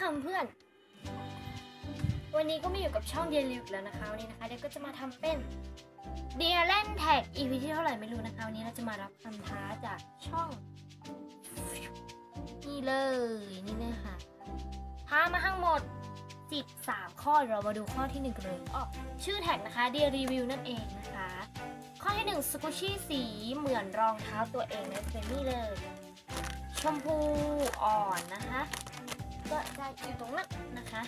ค่ะเพื่อน วันนี้ก็มาอยู่กับช่องเดียริวแล้วนะคะ วันนี้นะคะเดี๋ยวก็จะมาทำเป็นเดียเล่นแท็ก EP ที่เท่าไหร่ไม่รู้นะคะ วันนี้เราจะมารับคำท้าจากช่อง นี่เลยนี่เนะคะท้ามาทั้งหมด 13 ข้อเดี๋ยวเรามาดูข้อที่ 1 กันเลยอ๋อชื่อแท็กนะคะเดียรีวิวนั่นเองนะคะ ข้อที่ 1 สกุชี่สีเหมือนรองเท้าตัวเองนะเป็นนี่เลย ชมพูอ่อนนะคะ ก็จะอยู่ตรงนั้นนะคะ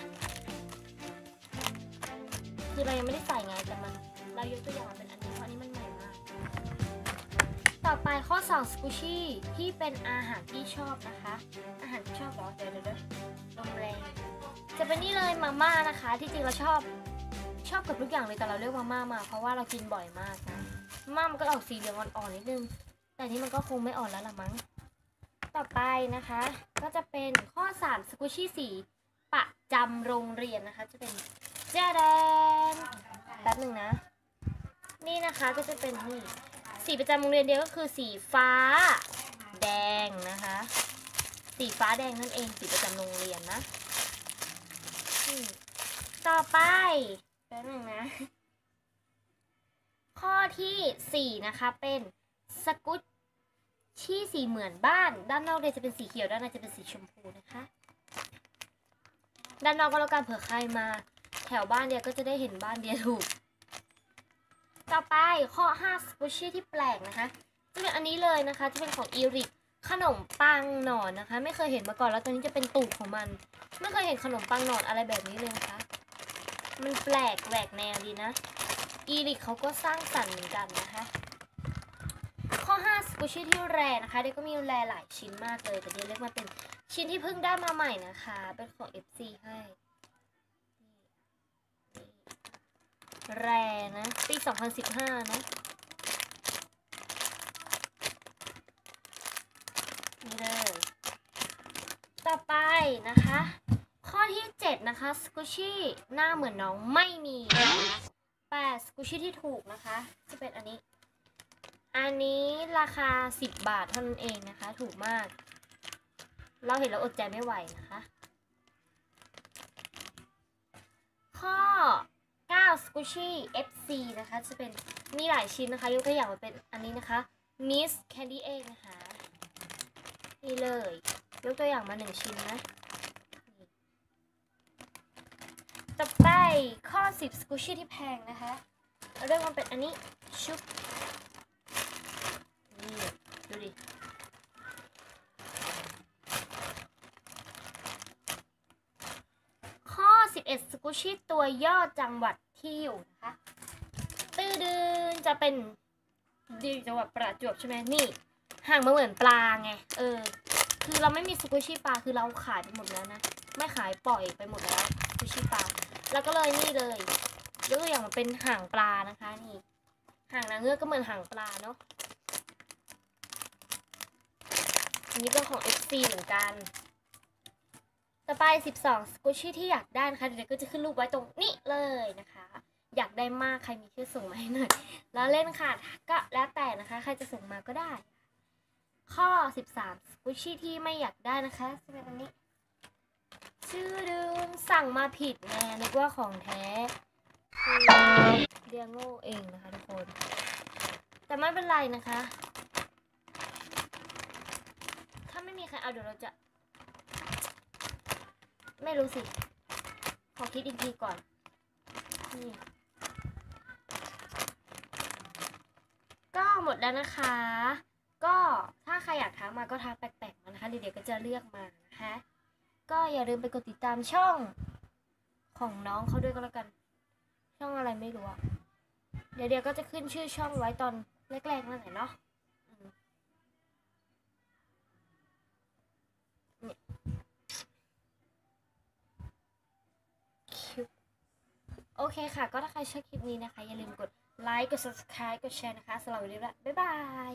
คือเรายังไม่ได้ใส่ไงแต่มันเรายกตัวอย่างมาเป็นอันนี้เพราะอันนี้มันใหม่มากต่อไปข้อ2สกูชี่ที่เป็นอาหารที่ชอบนะคะ อาหารที่ชอบเหรอเดี๋ยวเดี๋ยวเดี๋ยวลมแรงจะเป็นนี่เลยมาม่านะคะ ที่จริงเราชอบชอบกับทุกอย่างเลยแต่เราเลือกมาม่ามา เพราะว่าเรากินบ่อยมากนะมาม่ามันก็ออกสีเหลืองอ่อนๆนิดนึง แต่นี่มันก็คงไม่อ่อนแล้วละมั้ง ต่อไปนะคะ ก็จะเป็นข้อ 3 สกูชี่สีประจำโรงเรียนนะคะ จะเป็นเจาแดนแป๊บหนึ่งนะ นี่นะคะก็จะเป็นนี่สีประจำโรงเรียนเดียวก็คือสีฟ้าแดงนะคะ สีฟ้าแดงนั่นเองสีประจำโรงเรียนนะต่อไปแป๊บหนึ่งนะ ข้อที่4นะคะเป็นสกุต ชี่สีเหมือนบ้าน ด้านนอกเนี่ยจะเป็นสีเขียว ด้านในจะเป็นสีชมพูนะคะ ด้านนอกก็แล้วกันเผื่อใครมา แถวบ้านเดียก็จะได้เห็นบ้านเดียถูก ต่อไปข้อ5สกุชชี่ที่แปลกนะคะจะเป็นอันนี้เลยนะคะจะเป็นของอีริกขนมปังหนอนนะคะ ไม่เคยเห็นมาก่อนแล้วตัวนี้จะเป็นตูดของมัน ไม่เคยเห็นขนมปังหนอนอะไรแบบนี้เลยนะคะมันแปลกแหวกแนวดีนะ อีริกเขาก็สร้างสรรค์เหมือนกันนะคะ กุชี่ที่แรนะคะเด็กก็มีแรหลายชิ้นมากเลย แต่เดี๋ยวเลือกมาเป็นชิ้นที่เพิ่งได้มาใหม่นะคะ เป็นของ FC ให้นี่นี่แรนะปี2015 นะนี่เลยต่อไปนะคะ ข้อที่ 7 นะคะสกุชี่หน้าเหมือนน้องไม่มีแปดสกุชชี่ที่ถูกนะคะ จะเป็นอันนี้ อันนี้ราคา 10 บาทเท่านั้นเองนะคะ ถูกมาก เราเห็นแล้วอดใจไม่ไหวนะคะ ข้อ 9 Squishy FC นะคะ จะเป็นมีหลายชิ้นนะคะ ยกตัวอย่างมาเป็นอันนี้นะคะ Miss Candy Egg นะคะ นี่เลย ยกตัวอย่างมาหนึ่งชิ้นนะต่อไปข้อ 10 Squishy ที่แพงนะคะเราเริ่มมาเป็นอันนี้ชุบ ดิข้อ 11 สกุชชี่ตัวย่อจังหวัดที่อยู่นะคะ ตื้อดืนจะเป็นดีจังหวัดประจวบใช่ไหมนี่ ห่างมาเหมือนปลาไง เออ คือเราไม่มีสกุชชี่ปลาคือเราขายไปหมดแล้วนะ ไม่ขายปล่อยไปหมดแล้วสกุชชี่ปลา แล้วก็เลยนี่เลยยกตัวอย่างมันเป็นห่างปลานะคะนี่ ห่างนางเงือกก็เหมือนห่างปลาเนาะ อันนี้ก็ของ FC เหมือนกัน ต่อไป 12 สกุชชี่ที่อยากได้นะคะ เดี๋ยวก็จะขึ้นรูปไว้ตรงนี้เลยนะคะ อยากได้มากใครมีชื่อส่งมาให้หน่อย แล้วเล่นค่ะ ก็แล้วแต่นะคะ ใครจะส่งมาก็ได้ ข้อ 13 สกุชชี่ที่ไม่อยากได้นะคะจะเป็นอันนี้ ชื่อดึงสั่งมาผิดไงนึกว่าของแท้เดียโง่เองนะคะทุกคน แต่ไม่เป็นไรนะคะ ถ้าไม่มีใคร เอาเดี๋ยวเราจะ ไม่รู้สิ ขอคิดอีกทีก่อน นี่ ก็หมดแล้วนะคะ ก็ถ้าใครอยากทักมาก็ทักแปลกๆมานะคะ เดี๋ยวก็จะเลือกมานะคะ ก็อย่าลืมไปกดติดตามช่องของน้องเขาด้วยก็แล้วกัน ช่องอะไรไม่รู้อะเดี๋ยวเดี๋ยวก็จะขึ้นชื่อช่องไว้ตอนแรกๆนั่นแหละเนาะ โอเคค่ะ ก็ถ้าใครชอบคลิปนี้นะคะ อย่าลืมกดไลค์ กด subscribe กดแชร์นะคะสำหรับวันนี้ละบ๊ายบาย